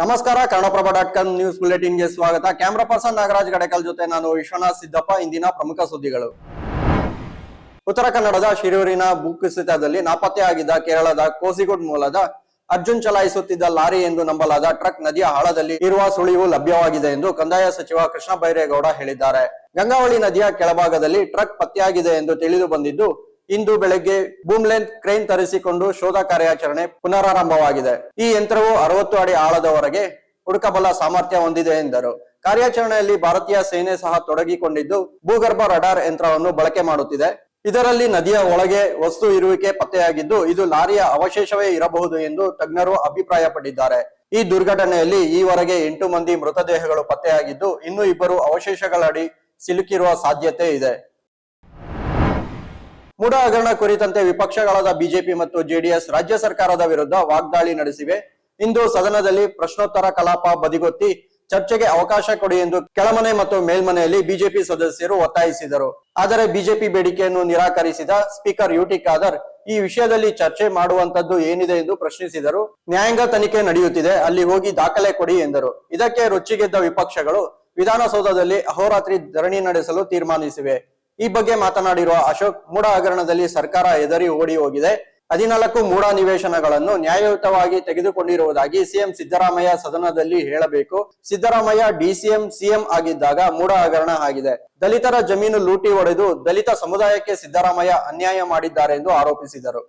ನಮಸ್ಕಾರ, Kannadaprabha dot com news ಬುಲೆಟಿನ್ಗೆ ಸ್ವಾಗತ. ಕ್ಯಾಮ್ರಾ ಪರ್ಸನ್ ನಾಗರಾಜ್ ಗಡಕಲ್ ಜೊತೆ ನಾನು ವಿಶ್ವನಾಥ್ ಸಿದ್ದಪ್ಪ, ಇಂದಿನ ಪ್ರಮುಖ ಸುದ್ದಿಗಳು. ಉತ್ತರ ಕನ್ನಡದ ಶಿರೂರಿನ ಭೂಕುಸಿತದಲ್ಲಿ ನಾಪತ್ತೆಯಾಗಿದ್ದ ಕೇರಳದ ಕೋಸಿಗುಡ್ ಮೂಲದ ಅರ್ಜುನ್ ಚಲಾಯಿಸುತ್ತಿದ್ದ ಲಾರಿ ಎಂದು ನಂಬಲಾದ ಟ್ರಕ್ ನದಿಯ ಆಳದಲ್ಲಿ ಇರುವ ಸುಳಿವು ಲಭ್ಯವಾಗಿದೆ ಎಂದು ಕಂದಾಯ ಸಚಿವ ಕೃಷ್ಣ ಬೈರೇಗೌಡ ಹೇಳಿದ್ದಾರೆ. ಗಂಗಾವಳಿ ನದಿಯ ಕೆಳಭಾಗದಲ್ಲಿ ಟ್ರಕ್ ಪತ್ತೆಯಾಗಿದೆ ಎಂದು ತಿಳಿದು ಬಂದಿದ್ದು ಇಂದು ಬೆಳಗ್ಗೆ ಬೂಮ್ಲೆಂತ್ ಕ್ರೇನ್ ತರಿಸಿಕೊಂಡು ಶೋಧ ಕಾರ್ಯಾಚರಣೆ ಪುನರಾರಂಭವಾಗಿದೆ. ಈ ಯಂತ್ರವು ಅರವತ್ತು ಅಡಿ ಆಳದವರೆಗೆ ಹುಡುಕಬಲ್ಲ ಸಾಮರ್ಥ್ಯ ಹೊಂದಿದೆ ಎಂದರು. ಕಾರ್ಯಾಚರಣೆಯಲ್ಲಿ ಭಾರತೀಯ ಸೇನೆ ಸಹ ತೊಡಗಿಕೊಂಡಿದ್ದು ಭೂಗರ್ಭ ರಡಾರ್ ಯಂತ್ರವನ್ನು ಬಳಕೆ ಮಾಡುತ್ತಿದೆ. ಇದರಲ್ಲಿ ನದಿಯ ಒಳಗೆ ವಸ್ತು ಇರುವಿಕೆ ಪತ್ತೆಯಾಗಿದ್ದು ಇದು ಲಾರಿಯ ಅವಶೇಷವೇ ಇರಬಹುದು ಎಂದು ತಜ್ಞರು ಅಭಿಪ್ರಾಯಪಟ್ಟಿದ್ದಾರೆ. ಈ ದುರ್ಘಟನೆಯಲ್ಲಿ ಈವರೆಗೆ ಎಂಟು ಮಂದಿ ಮೃತದೇಹಗಳು ಪತ್ತೆಯಾಗಿದ್ದು ಇನ್ನೂ ಇಬ್ಬರು ಅವಶೇಷಗಳಡಿ ಸಿಲುಕಿರುವ ಸಾಧ್ಯತೆ ಇದೆ. ಮೂಡ ಹಗರಣ ಕುರಿತಂತೆ ವಿಪಕ್ಷಗಳಾದ ಬಿಜೆಪಿ ಮತ್ತು ಜೆಡಿಎಸ್ ರಾಜ್ಯ ಸರ್ಕಾರದ ವಿರುದ್ಧ ವಾಗ್ದಾಳಿ ನಡೆಸಿವೆ. ಇಂದು ಸದನದಲ್ಲಿ ಪ್ರಶ್ನೋತ್ತರ ಕಲಾಪ ಬದಿಗೊತ್ತಿ ಚರ್ಚೆಗೆ ಅವಕಾಶ ಕೊಡಿ ಎಂದು ಕೆಳಮನೆ ಮತ್ತು ಮೇಲ್ಮನೆಯಲ್ಲಿ ಬಿಜೆಪಿ ಸದಸ್ಯರು ಒತ್ತಾಯಿಸಿದರು. ಆದರೆ ಬಿಜೆಪಿ ಬೇಡಿಕೆಯನ್ನು ನಿರಾಕರಿಸಿದ ಸ್ಪೀಕರ್ ಯುಟಿ ಖಾದರ್, ಈ ವಿಷಯದಲ್ಲಿ ಚರ್ಚೆ ಮಾಡುವಂತದ್ದು ಏನಿದೆ ಎಂದು ಪ್ರಶ್ನಿಸಿದರು. ನ್ಯಾಯಾಂಗ ತನಿಖೆ ನಡೆಯುತ್ತಿದೆ, ಅಲ್ಲಿ ಹೋಗಿ ದಾಖಲೆ ಕೊಡಿ ಎಂದರು. ಇದಕ್ಕೆ ರೊಚ್ಚಿಗೆದ್ದ ವಿಪಕ್ಷಗಳು ವಿಧಾನಸೌಧದಲ್ಲಿ ಅಹೋರಾತ್ರಿ ಧರಣಿ ನಡೆಸಲು ತೀರ್ಮಾನಿಸಿವೆ. ಈ ಬಗ್ಗೆ ಮಾತನಾಡಿರುವ ಅಶೋಕ್ ಮೂಡ ಹಗರಣದಲ್ಲಿ ಸರ್ಕಾರ ಎದರಿ ಓಡಿ ಹೋಗಿದೆ. ಹದಿನಾಲ್ಕು ಮೂಡ ನಿವೇಶನಗಳನ್ನು ನ್ಯಾಯಯುತವಾಗಿ ತೆಗೆದುಕೊಂಡಿರುವುದಾಗಿ ಸಿಎಂ ಸಿದ್ದರಾಮಯ್ಯ ಸದನದಲ್ಲಿ ಹೇಳಬೇಕು. ಸಿದ್ದರಾಮಯ್ಯ ಡಿಸಿಎಂ, ಸಿಎಂ ಆಗಿದ್ದಾಗ ಮೂಡ ಹಗರಣ ಆಗಿದೆ. ದಲಿತರ ಜಮೀನು ಲೂಟಿ ಹೊಡೆದು ದಲಿತ ಸಮುದಾಯಕ್ಕೆ ಸಿದ್ದರಾಮಯ್ಯ ಅನ್ಯಾಯ ಮಾಡಿದ್ದಾರೆ ಎಂದು ಆರೋಪಿಸಿದರು.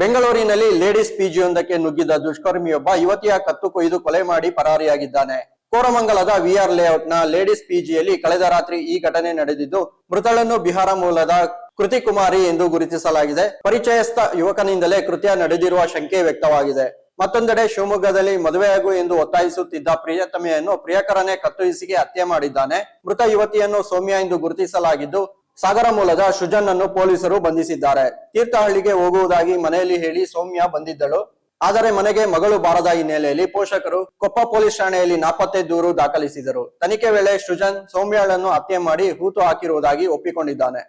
ಬೆಂಗಳೂರಿನಲ್ಲಿ ಲೇಡೀಸ್ ಪಿಜಿಯೊಂದಕ್ಕೆ ನುಗ್ಗಿದ ದುಷ್ಕರ್ಮಿಯೊಬ್ಬ ಯುವತಿಯ ಕತ್ತು ಕೊಯ್ದು ಕೊಲೆ ಮಾಡಿ ಪರಾರಿಯಾಗಿದ್ದಾನೆ. ಕೋರಮಂಗಲದ ವಿಆರ್ ಲೇಔಟ್ನ ಲೇಡೀಸ್ ಪಿಜಿಯಲ್ಲಿ ಕಳೆದ ರಾತ್ರಿ ಈ ಘಟನೆ ನಡೆದಿದ್ದು, ಮೃತಳನ್ನು ಬಿಹಾರ ಮೂಲದ ಕೃತಿ ಕುಮಾರಿ ಎಂದು ಗುರುತಿಸಲಾಗಿದೆ. ಪರಿಚಯಸ್ಥ ಯುವಕನಿಂದಲೇ ಕೃತ್ಯ ನಡೆದಿರುವ ಶಂಕೆ ವ್ಯಕ್ತವಾಗಿದೆ. ಮತ್ತೊಂದೆಡೆ ಶಿವಮೊಗ್ಗದಲ್ಲಿ ಮದುವೆಯಾಗು ಎಂದು ಒತ್ತಾಯಿಸುತ್ತಿದ್ದ ಪ್ರಿಯತಮೆಯನ್ನು ಪ್ರಿಯಕರನೇ ಕತ್ತೊಯಿಸಿಗೆ ಹತ್ಯೆ ಮಾಡಿದ್ದಾನೆ. ಮೃತ ಯುವತಿಯನ್ನು ಸೌಮ್ಯ ಎಂದು ಗುರುತಿಸಲಾಗಿದ್ದು, ಸಾಗರ ಮೂಲದ ಸೃಜನ್ ಅನ್ನು ಪೊಲೀಸರು ಬಂಧಿಸಿದ್ದಾರೆ. ತೀರ್ಥಹಳ್ಳಿಗೆ ಹೋಗುವುದಾಗಿ ಮನೆಯಲ್ಲಿ ಹೇಳಿ ಸೌಮ್ಯ ಬಂದಿದ್ದಳು. ಆದರೆ ಮನೆಗೆ ಮಗಳು ಬಾರದ ಹಿನ್ನೆಲೆಯಲ್ಲಿ ಪೋಷಕರು ಕೊಪ್ಪ ಪೊಲೀಸ್ ಠಾಣೆಯಲ್ಲಿ ನಾಪತ್ತೆ ದೂರು ದಾಖಲಿಸಿದರು. ತನಿಖೆ ವೇಳೆ ಸೃಜನ್ ಸೌಮ್ಯಾಳನ್ನು ಹತ್ಯೆ ಮಾಡಿ ಹೂತು ಹಾಕಿರುವುದಾಗಿ ಒಪ್ಪಿಕೊಂಡಿದ್ದಾನೆ.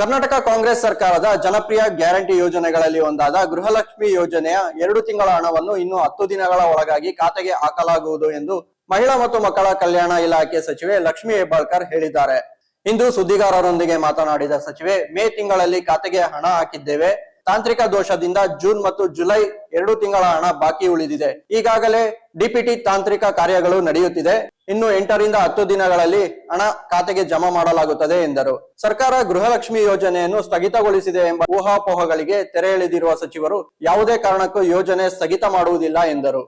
ಕರ್ನಾಟಕ ಕಾಂಗ್ರೆಸ್ ಸರ್ಕಾರದ ಜನಪ್ರಿಯ ಗ್ಯಾರಂಟಿ ಯೋಜನೆಗಳಲ್ಲಿ ಒಂದಾದ ಗೃಹಲಕ್ಷ್ಮಿ ಯೋಜನೆಯ ಎರಡು ತಿಂಗಳ ಹಣವನ್ನು ಇನ್ನು ಹತ್ತು ದಿನಗಳ ಒಳಗಾಗಿ ಖಾತೆಗೆ ಹಾಕಲಾಗುವುದು ಎಂದು ಮಹಿಳಾ ಮತ್ತು ಮಕ್ಕಳ ಕಲ್ಯಾಣ ಇಲಾಖೆ ಸಚಿವೆ ಲಕ್ಷ್ಮಿ ಹೆಬ್ಬಾಳ್ಕರ್ ಹೇಳಿದ್ದಾರೆ. ಇಂದು ಸುದ್ದಿಗಾರರೊಂದಿಗೆ ಮಾತನಾಡಿದ ಸಚಿವೆ, ಮೇ ತಿಂಗಳಲ್ಲಿ ಖಾತೆಗೆ ಹಣ ಹಾಕಿದ್ದೇವೆ. ತಾಂತ್ರಿಕ ದೋಷದಿಂದ ಜೂನ್ ಮತ್ತು ಜುಲೈ ಎರಡು ತಿಂಗಳ ಹಣ ಬಾಕಿ ಉಳಿದಿದೆ. ಈಗಾಗಲೇ ಡಿಪಿಟಿ ತಾಂತ್ರಿಕ ಕಾರ್ಯಗಳು ನಡೆಯುತ್ತಿದೆ. ಇನ್ನು ಎಂಟರಿಂದ ಹತ್ತು ದಿನಗಳಲ್ಲಿ ಹಣ ಖಾತೆಗೆ ಜಮಾ ಮಾಡಲಾಗುತ್ತದೆ ಎಂದರು. ಸರ್ಕಾರ ಗೃಹಲಕ್ಷ್ಮಿ ಯೋಜನೆಯನ್ನು ಸ್ಥಗಿತಗೊಳಿಸಿದೆ ಎಂಬ ಊಹಾಪೋಹಗಳಿಗೆ ತೆರೆ ಎಳೆದಿರುವ ಸಚಿವರು ಯಾವುದೇ ಕಾರಣಕ್ಕೂ ಯೋಜನೆ ಸ್ಥಗಿತ ಮಾಡುವುದಿಲ್ಲ ಎಂದರು.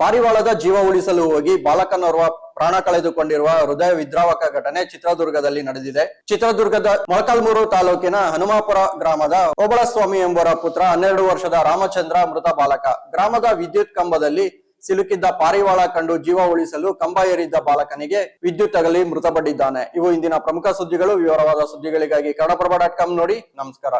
ಪಾರಿವಾಳದ ಜೀವ ಉಳಿಸಲು ಹೋಗಿ ಬಾಲಕನೋರ್ವ ಪ್ರಾಣ ಕಳೆದುಕೊಂಡಿರುವ ಹೃದಯ ವಿದ್ರಾವಕ ಘಟನೆ ಚಿತ್ರದುರ್ಗದಲ್ಲಿ ನಡೆದಿದೆ. ಚಿತ್ರದುರ್ಗದ ಮೊಳಕಾಲ್ಮೂರು ತಾಲೂಕಿನ ಹನುಮಾಪುರ ಗ್ರಾಮದ ಓಬಳಸ್ವಾಮಿ ಎಂಬುವರ ಪುತ್ರ ಹನ್ನೆರಡು ವರ್ಷದ ರಾಮಚಂದ್ರ ಮೃತ ಬಾಲಕ. ಗ್ರಾಮದ ವಿದ್ಯುತ್ ಕಂಬದಲ್ಲಿ ಸಿಲುಕಿದ್ದ ಪಾರಿವಾಳ ಕಂಡು ಜೀವ ಉಳಿಸಲು ಕಂಬ ಏರಿದ್ದ ಬಾಲಕನಿಗೆ ವಿದ್ಯುತ್ ತಗಲಿ ಮೃತಪಟ್ಟಿದ್ದಾನೆ. ಇವು ಇಂದಿನ ಪ್ರಮುಖ ಸುದ್ದಿಗಳು. ವಿವರವಾದ ಸುದ್ದಿಗಳಿಗಾಗಿ ಕನ್ನಡಪ್ರಭ ಡಾಟ್ ಕಾಮ್ ನೋಡಿ. ನಮಸ್ಕಾರ.